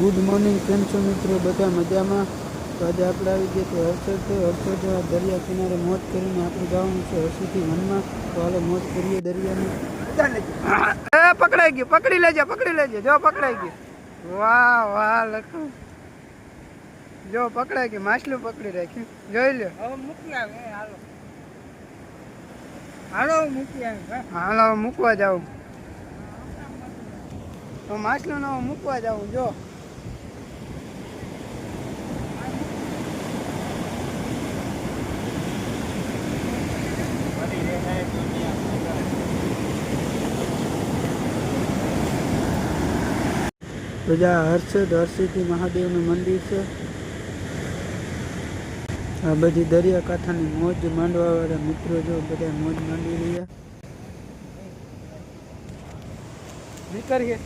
Good morning કેમ છો મિત્રો? બધા મજામાં? તો આજે આપણે આવી ગયા તો હર્ષદ. તો હર્ષદ દરિયા કિનારે મોજ કરીને આપણે જવાનું છે હર્ષથી વનમાં. તો હાલો મોજ કરીએ દરિયાની. એ પકડાઈ ગયું પકડી લેજે પકડી લેજે. જો પકડાઈ ગયું. વાહ વાહ લખું. જો પકડાઈ ગયું માછલું પકડી રાખ્યું. જોઈ લો હવે મૂકી આવે હાલો. હાલો મૂકી આવે હાલો મૂકવા જાઉં. તો માછલું ને મૂકવા જાઉં જો. જ્યાં હર્ષદ હર્ષિથી મહાદેવનું મંદિર છે. આ બધી દરિયાકાંઠાની મોજ માંડવા વાળા મિત્રો જો બધા મોજ માંડી રહ્યા. નીકળીએ.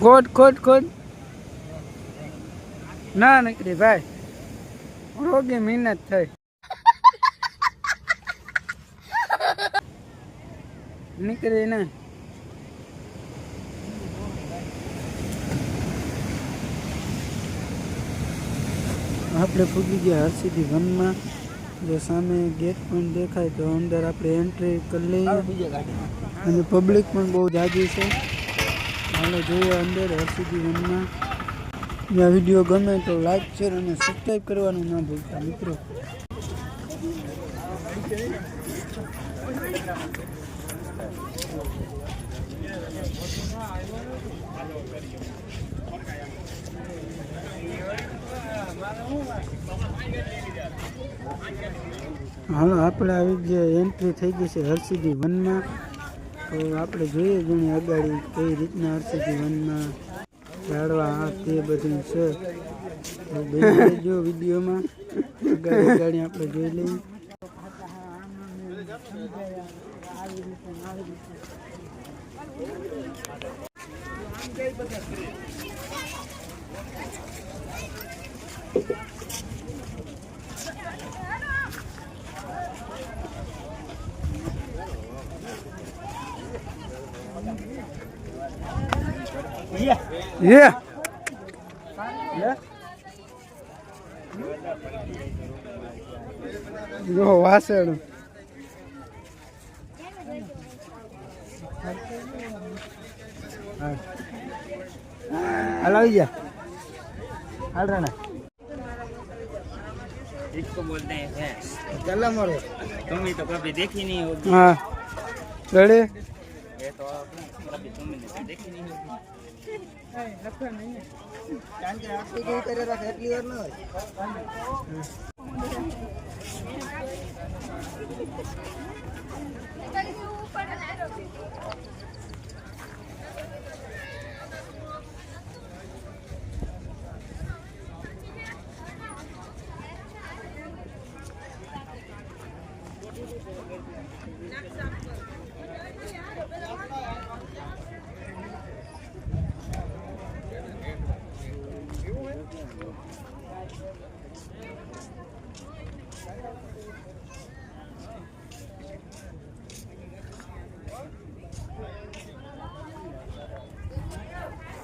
ગોડ ખોટ ખોટ. ના નીકળી, ભાઈ. રોગી મહેનત થઈ. નીકળી ને. આપણે પૂગી ગયા હરસિદ્ધિ વનમાં. જો સામે ગેટ પણ દેખાય તો અંદર આપણે એન્ટ્રી કરી લઈએ. અને પબ્લિક પણ બહુ જાજી છે. હાલો જોઈએ અંદર હરસિદ્ધિ વનમાં. જો વીડિયો ગમે તો લાઈક શેર અને સબસ્ક્રાઈબ કરવાનું ના ભૂલતા મિત્રો. હાલો, આપણે આવી જે એન્ટ્રી થઈ ગઈ છે હરસિદ્ધિ વનમાં તો આપણે જોઈએ ઘણી અગાડી કઈ રીતના હરસિદ્ધિ વનમાં જાળવા આ તે બધું છે. જો વિડીયોમાં. અગાડી અગાડી આપણે જોઈ લઈએ. Yeah. Yeah. Yeah. જો વાસણ હાલ આવી જા હાલ રાણા इसको बोलते हैं भैंस ચાલા મારો तुम ही तो कभी देखी नहीं होगी હા રેડી ये तो आपने कभी तुमने तो देखी नहीं होगी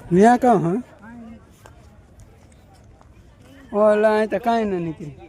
ત્યાં કહો હા? ઓલા તો કાંઈ ના નીકળી.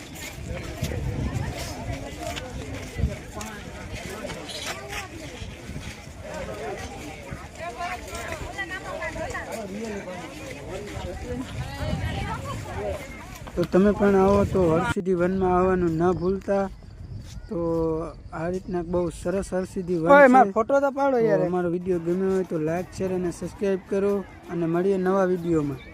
તો તમે પણ આવો તો હરસિદ્ધિ વનમાં આવવાનું ન ભૂલતા. તો આ રીતના બહુ સરસ હરસિદ્ધિ વન ફોટો તો પાડો યાર અમારો વીડિયો ગમ્યો હોય તો લાઈક શેર અને સબસ્ક્રાઈબ કરો. અને મળીએ નવા વિડીયોમાં.